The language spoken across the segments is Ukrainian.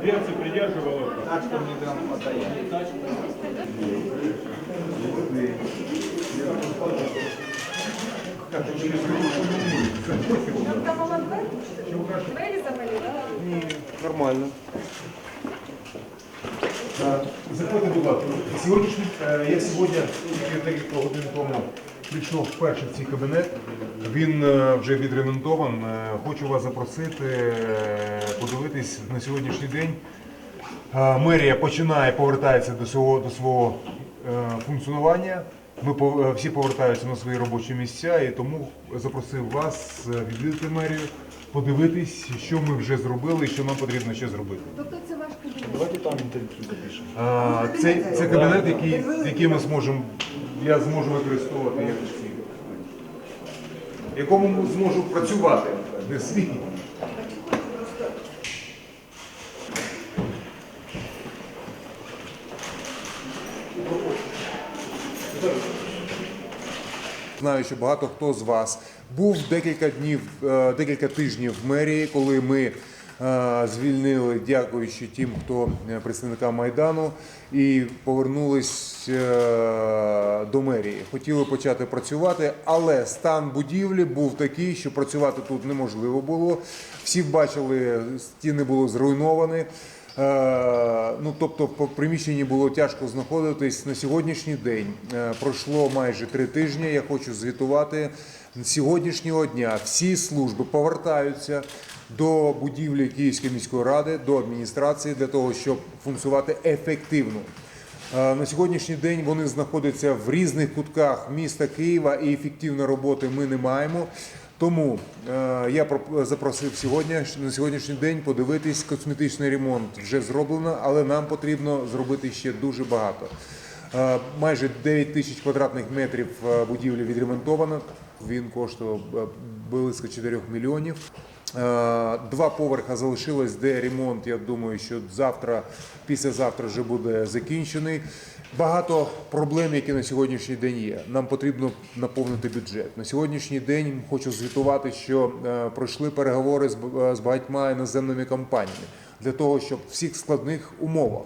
Дверцы придерживала. Тачку мне там отдає. Там молодой? Двері заболіли? Нормально. Заходьте, будь ласка. Сьогоднішній, я сьогодні, тільки декілька годин тому, прийшов вперше в цей кабінет. Він е, вже відремонтован. Е, Хочу вас запросити, е, подивитись на сьогоднішній день. Мерія починає повертається до свого, до свого функціонування. Ми всі повертаються на свої робочі місця і тому запросив вас відвідати мерію, подивитись, що ми вже зробили і що нам потрібно ще зробити. Тобто це ваш кабінет? Давайте там інтерв'ю запишемо. Це, це кабінет, який, який ми зможемо, я зможу використовувати як свій. Якому зможу працювати, не свій. Знаю, що багато хто з вас був декілька днів, е, декілька тижнів в мерії, коли ми звільнили, дякуючи тим, хто е, представникам майдану, і повернулись е, до мерії. Хотіли почати працювати, але стан будівлі був такий, що працювати тут неможливо було. Всі бачили, стіни були зруйновані. Е, Ну, тобто, в приміщенні було тяжко знаходитись на сьогоднішній день. е, Пройшло майже три тижні. Я хочу звітувати сьогоднішнього дня. Всі служби повертаються до будівлі Київської міської ради, до адміністрації для того, щоб функціонувати ефективно. Е, На сьогоднішній день вони знаходяться в різних кутках міста Києва і ефективної роботи ми не маємо. Тому е, я запросив сьогодні на сьогоднішній день подивитись косметичний ремонт вже зроблено, але нам потрібно зробити ще дуже багато. Е, Майже 9 тисяч квадратних метрів будівлі відремонтовано. Він коштував е, близько 4 мільйонів. Е, Два поверха залишилось, де ремонт. Я думаю, що завтра, післязавтра вже буде закінчений. Багато проблем, які на сьогоднішній день є. Нам потрібно наповнити бюджет. На сьогоднішній день хочу звітувати, що е, пройшли переговори з багатьма іноземними компаніями для того, щоб в всіх складних умовах.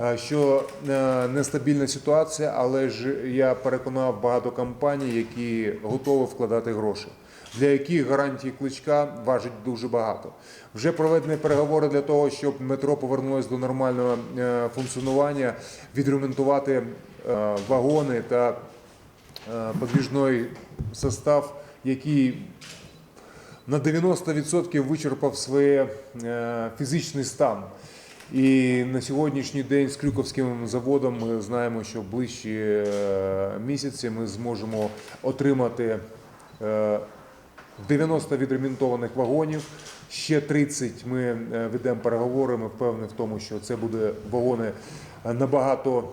Е, Що е, нестабільна ситуація, але ж я переконав багато компаній, які готові вкладати гроші для яких гарантії кличка важить дуже багато. Вже проведені переговори для того, щоб метро повернулося до нормального е, функціонування, відремонтувати вагони та подвіжний состав, який на 90% вичерпав своє фізичний стан. І на сьогоднішній день з Крюковським заводом ми знаємо, що ближчі е, місяці ми зможемо отримати е, 90 відремонтованих вагонів. Ще 30 ми е, ведемо переговори. Ми впевнені в тому, що це буде вагони е, набагато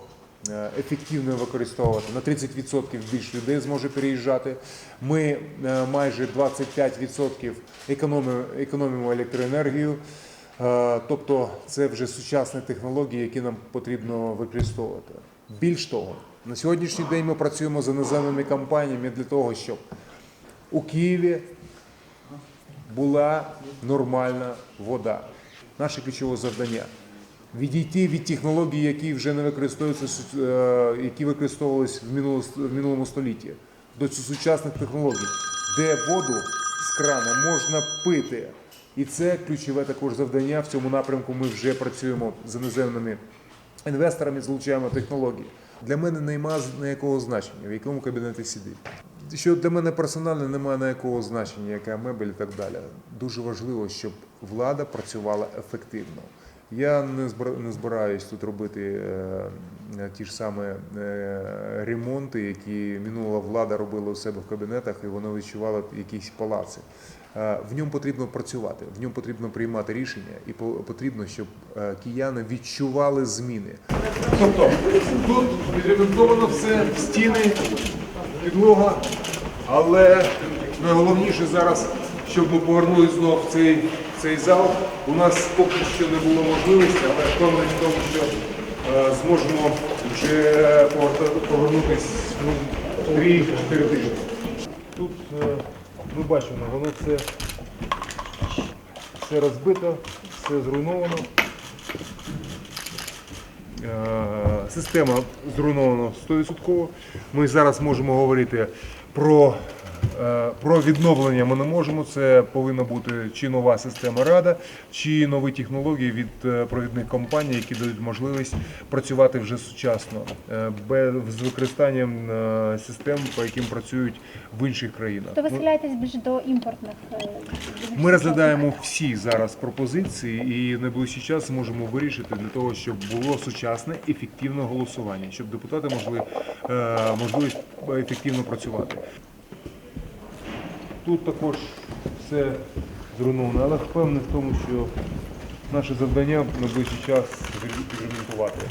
е, ефективно використовувати. На 30% більше людей зможе переїжджати. Ми е, майже 25% економимо, економимо електроенергію. Е, Тобто це вже сучасні технології, які нам потрібно використовувати. Більш того, на сьогоднішній день ми працюємо з іноземними компаніями для того, щоб у Києві була нормальна вода. Наше ключове завдання відійти від технологій, які вже не використовуються, е, які використовувалися в минуло- в минулому столітті, до сучасних технологій, де воду з крана можна пити. І це ключове також завдання. В цьому напрямку ми вже працюємо з іноземними інвесторами, залучаємо технології. Для мене немає ніякого значення, в якому кабінеті сидить. Що для мене персонально немає ніякого значення, яка мебель і так далі. Дуже важливо, щоб влада працювала ефективно. Я не збира- не збираюсь тут робити е, ті ж самі е, ремонти, які минула влада робила у себе в кабінетах, і вони відчували якісь палаци. Е, В ньому потрібно працювати, в ньому потрібно приймати рішення, і по- потрібно, щоб е, кияни відчували зміни. Тобто тут відремонтовано все, стіни, підлога, але найголовніше зараз, щоб ми повернулися знову в цей, цей зал. У нас поки що не було можливості, але впевнений в тому, що е, зможемо вже повернутися ну, 3-4 тижні. Тут Ми бачимо, воно все, все розбито, все зруйновано. Е, Система зруйнована 100%. Ми зараз можемо говорити про, про відновлення. Ми не можемо. Це повинна бути чи нова система Рада, чи нові технології від е, провідних компаній, які дають можливість працювати вже сучасно, е, без з використанням е, систем, по яким працюють в інших країнах. То ви схиляєтесь більше до імпортних? е, ми розглядаємо всі зараз пропозиції і в найближчий час можемо вирішити для того, щоб було сучасне ефективне голосування, щоб депутати могли е, можливість ефективно працювати. Тут також все зруйновано, але впевнений в тому, що наше завдання в найближчий час відремонтувати.